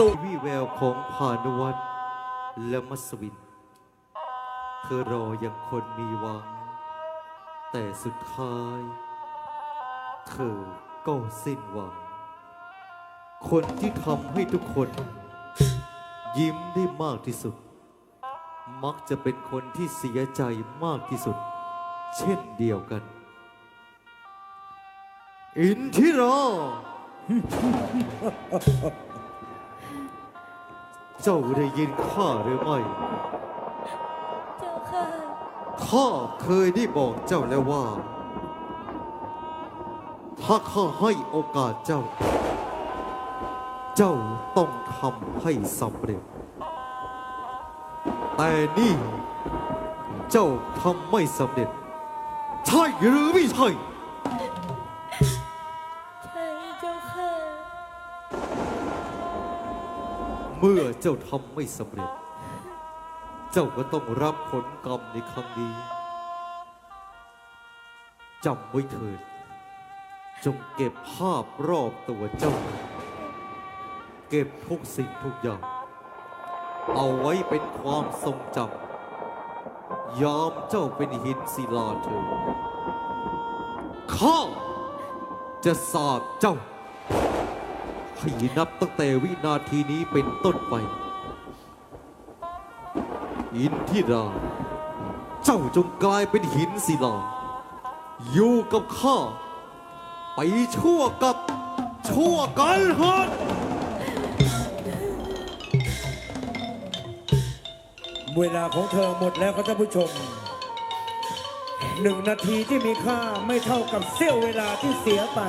สู่วิแววของพานวัตและมัสวิน เธอรออยังคนมีหวัง แต่สุดท้าย เธอก็สิ้นหวัง คนที่ทำให้ทุกคน ยิ้มได้มากที่สุด มักจะเป็นคนที่เสียใจมากที่สุด เช่นเดียวกัน อินทิรา เจ้าได้ยินข้าหรือไม่ เจ้าค่ะ ข้าเคยได้บอกเจ้าแล้วว่า ถ้าข้าให้โอกาสเจ้า เจ้าต้องทำให้สำเร็จ แต่นี่ เจ้าทำไม่สำเร็จ ใช่หรือไม่ใช่ เมื่อเจ้าทำไม่สำเร็จ เจ้าก็ต้องรับผลกรรมในครั้งนี้จำไว้เถิด จงเก็บภาพรอบตัวเจ้า เก็บทุกสิ่งทุกอย่าง เอาไว้เป็นความทรงจำยามเจ้าเป็นหินศิลาเถิดข้าจะสาบเจ้า ให้นับตั้งแต่วินาทีนี้เป็นต้นไป อินทิราเจ้าจงกลายเป็นหินศิลาอยู่กับข้า ไปชั่วกับชั่วกันเถิดเวลาของเธอหมดแล้วครับท่านผู้ชมหนึ่งนาทีที่มีค่าไม่เท่ากับเสี้ยวเวลาที่เสียไป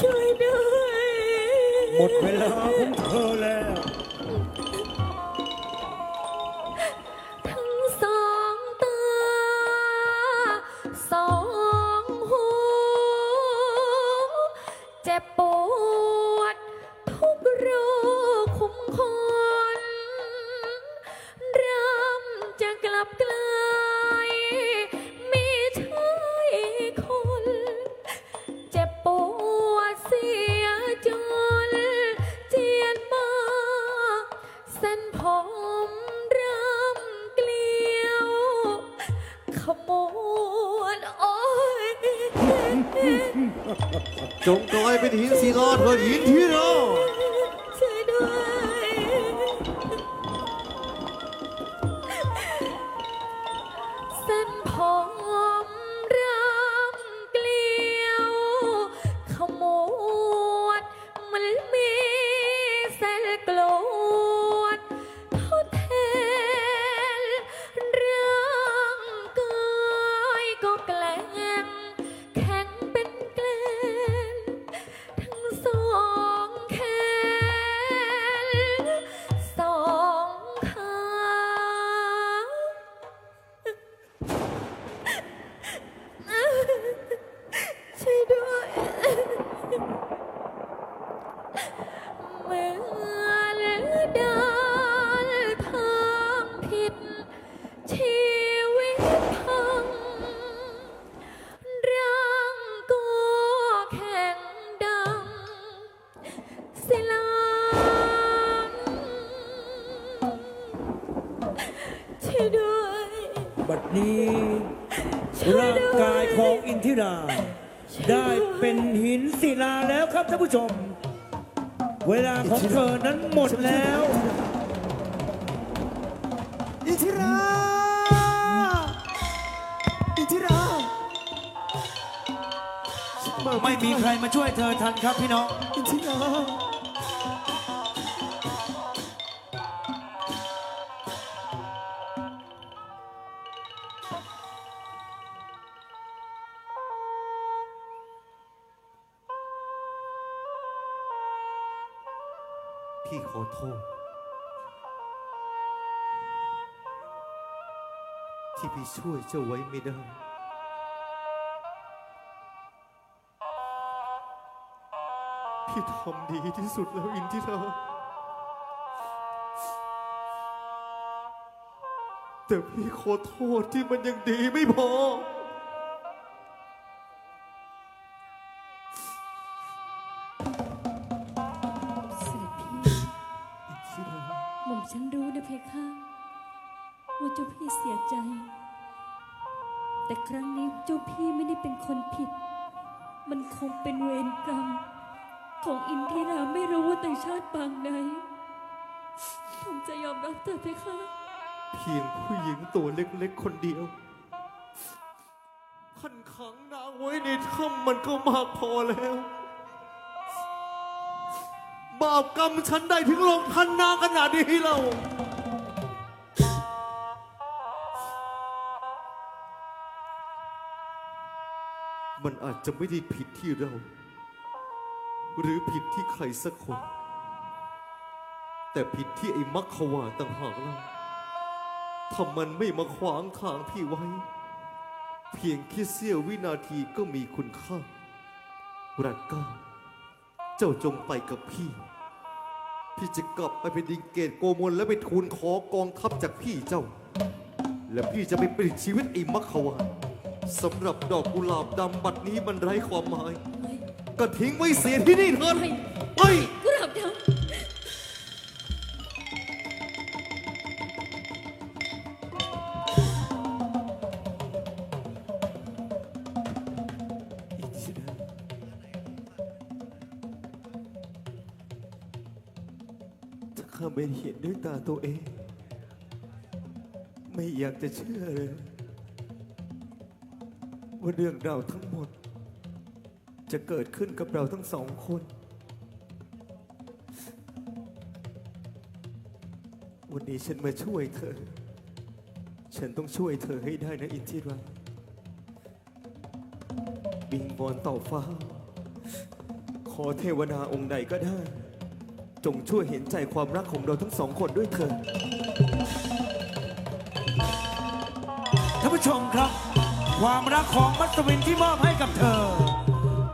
ช่วยด้วย หมดเวลาของเธอ จงกลายเป็นหินสีรอดเพื่อินที่เรา ของอินทิรา ได้เป็นหินศิลาแล้วครับท่านผู้ชม เวลาของเธอนั้นหมดแล้ว อินทิรา อินทิราไม่มีใครมาช่วยเธอทันครับพี่น้อง อินทิรา ขอโทษ ที่พี่ช่วยเจ้าไว้ไม่ได้ พี่ทำดีที่สุดแล้วอินทิราแต่พี่ขอโทษที่มันยังดีไม่พอ ว่าเจ้าพี่เสียใจ แต่ครั้งนี้เจ้าพี่ไม่ได้เป็นคนผิด มันคงเป็นเวรกรรม ของอินทิราไม่รู้ว่าแต่ชาติปางใดผมจะยอมรับเธอเพคะ เพียงผู้หญิงตัวเล็กๆคนเดียวพันขังนางไว้ในถ้ำมันก็มากพอแล้ว บาปกรรมฉันได้ถึงลงทันนาขนาดนี้เรา มันอาจจะไม่ได้ผิดที่เรา หรือผิดที่ใครสักคน แต่ผิดที่ไอ้มักขวาต่างหากเราถ้ามันไม่มาขวางทางพี่ไว้ เพียงแค่เสี้ยววินาทีก็มีคุณค่า รัตก้า เจ้าจงไปกับพี่ พี่จะกลับไปเป็นดิงเกตโกมลและไปทูลขอกองทัพจากพี่เจ้า และพี่จะไปปลิดชีวิตไอ้มักขวาน สำหรับดอกกุหลาบดำบัดนี้มันไร้ความหมาย ก็ทิ้งไว้เสียที่นี่เถิดไปกุหลาบดำอินทิราถ้าข้าไม่เห็นด้วยตาตัวเอง ไม่อยากจะเชื่อเลย ว่าเรื่องราวทั้งหมด จะเกิดขึ้นกับเราทั้งสองคน วันนี้ฉันมาช่วยเธอ ฉันต้องช่วยเธอให้ได้นะอินทิราบิงบอลต่อฟ้า ขอเทวดาองค์ใดก็ได้ จงช่วยเห็นใจความรักของเราทั้งสองคนด้วยเถิดท่านผู้ชมครับ ความรักของมัสวินที่มอบให้กับเธอ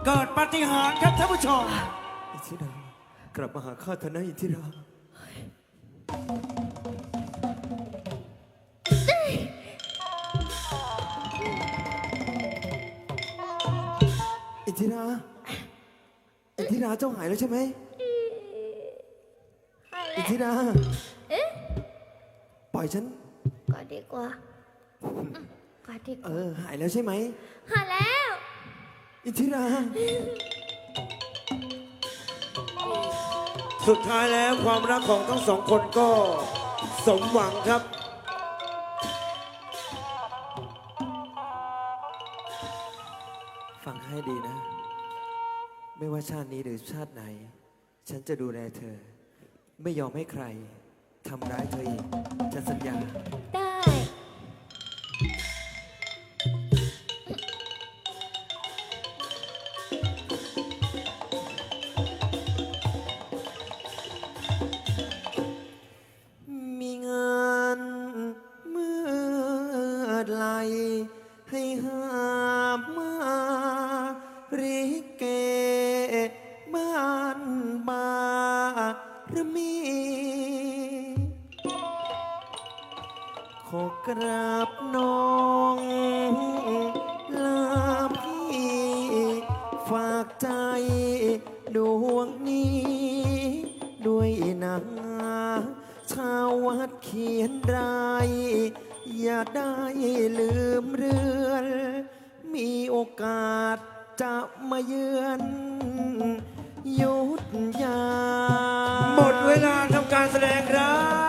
เกิดปาฏิหาริย์ครับท่านผู้ชมอินทิรากลับมาหาข้าเถอะนะอินทิราอินทิราอินทิราเจ้าหายแล้วใช่ไหมอินทิราเอ๊ะปล่อยฉันกอดดีกว่า อืมกอดดีกเอว่าอหายแล้วใช่ไหม หาแล้ว อินทิรา สุดท้ายแล้วความรักของทั้งสองคนก็สมหวังครับ ฟังให้ดีนะ ไม่ว่าชาตินี้หรือชาติไหน ฉันจะดูแลเธอ ไม่ยอมให้ใครทำร้ายเธออีกฉันสัญญา ได้ารมี ขอกราบน้องลาพี่ฝากใจดวงนี้ ด้วยนะชาววัดเขียนราย อย่าได้ลืมเรือน มีโอกาสจะมาเยือน ยุทธยา หมดเวลาทำการแสดงครับ